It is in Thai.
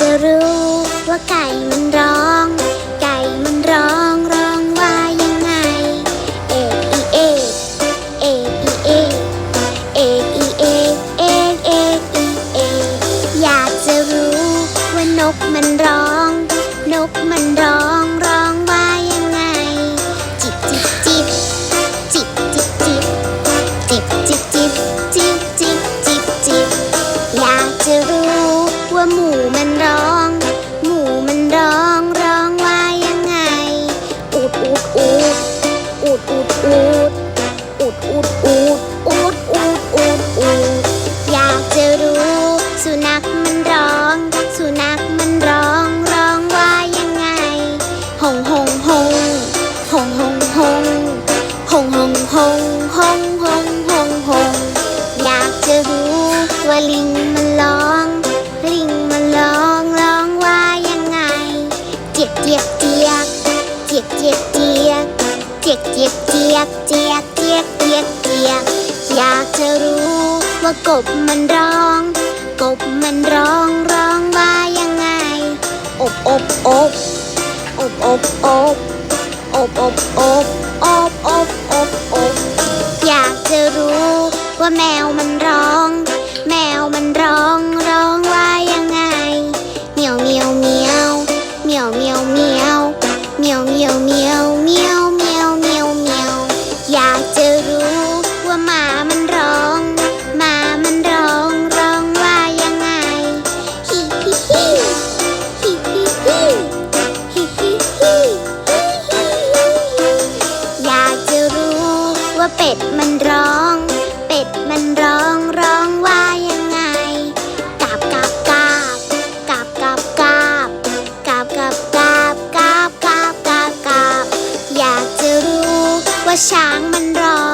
จะรู้ว่าไก่มันร้อง ไก่มันร้องร้องว่ายังไง เอกอีเอกเอกอีเอกเอกอีเอกเเอกอีอยากจะรู้ว่านกมันร้อง จ๊กเจ๊กเจี๊ยกเจี๊ยกเจี๊ยกเจี๊ยกเจี๊ยกอยากจะรู้ว่ากบมันร้อง กบมันร้องร้องว่ายังไง อบอบอบอบอบอบอบอบอบอบอบอบอบอยากจะรู้ว่าแมวมันร้อง แมวมันร้องร้องว่ายังไงเหมียวเหมียวเหมียวเหมียวเหมียวเหมียวเหมียวเหมียวเหมียว เป็ดมันร้อง เป็ดมันร้องร้องว่ายังไงกาบกาบกาบกาบกาบกาบกาบกาบกาบกาบกาบกาบกาบอยากจะรู้ว่าช้างมันร้อง